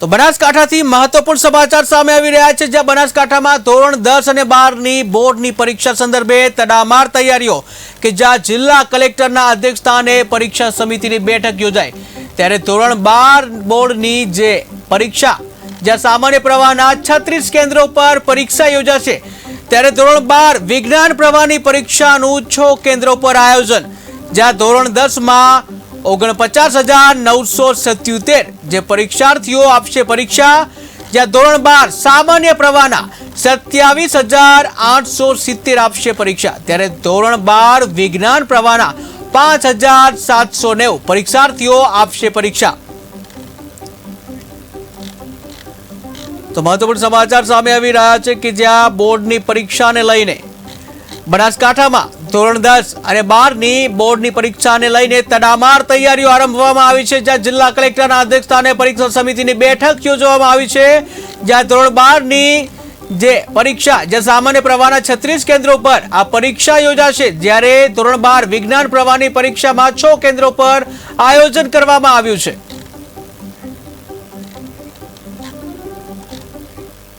તો બનાસકાંઠાથી મહત્વપૂર્ણ સમાચાર સામે આવી રહ્યા છે, જ્યાં બનાસકાંઠામાં ધોરણ દસ અને બારની બોર્ડની પરીક્ષા સંદર્ભે તડામાર તૈયારીઓ કે જ્યાં જિલ્લા કલેક્ટરના અધ્યક્ષસ્થાને પરીક્ષા સમિતિની બેઠક યોજાય ત્યારે ધોરણ બાર બોર્ડની જે પરીક્ષા, જ્યાં સામાન્ય પ્રવાહના છત્રીસ કેન્દ્રો પર પરીક્ષા યોજાશે, ત્યારે ધોરણ બાર વિજ્ઞાન પ્રવાહની પરીક્ષાનું છ કેન્દ્રો પર આયોજન, જ્યાં ધોરણ દસમાં ઓગણપચાસ હજાર નવસો સત્યોતેર. જે પરીક્ષાર્થીઓ આપશે પરીક્ષા, જ્યાં ધોરણ બાર સામાન્ય પ્રવાહના સત્યાવીસ હજાર આઠસો સિત્તેર આપશે પરીક્ષા. ત્યારે ધોરણ બાર વિજ્ઞાન પ્રવાહના પાંચ હજાર સાતસો નેવું પરીક્ષાર્થીઓ આપશે પરીક્ષા. તો મહત્વપૂર્ણ સમાચાર સામે આવી રહ્યા છે કે જ્યાં બોર્ડની પરીક્ષાને લઈને બનાસકાંઠામાં ધોરણ દસ અને બારની બોર્ડની પરીક્ષાને લઈને તડામાર તૈયારીઓ આરંભવામાં આવી છે, જ્યાં જિલ્લા કલેક્ટરના અધ્યક્ષસ્થાને પરીક્ષા સમિતિની બેઠક યોજવામાં આવી છે, જ્યાં ધોરણ બારની જે પરીક્ષા જે સામાન્ય પ્રવાહના છત્રીસ કેન્દ્રો પર આ પરીક્ષા યોજાશે, જ્યારે ધોરણ બાર વિજ્ઞાન પ્રવાહની પરીક્ષામાં છ કેન્દ્રો પર આયોજન કરવામાં આવ્યું છે.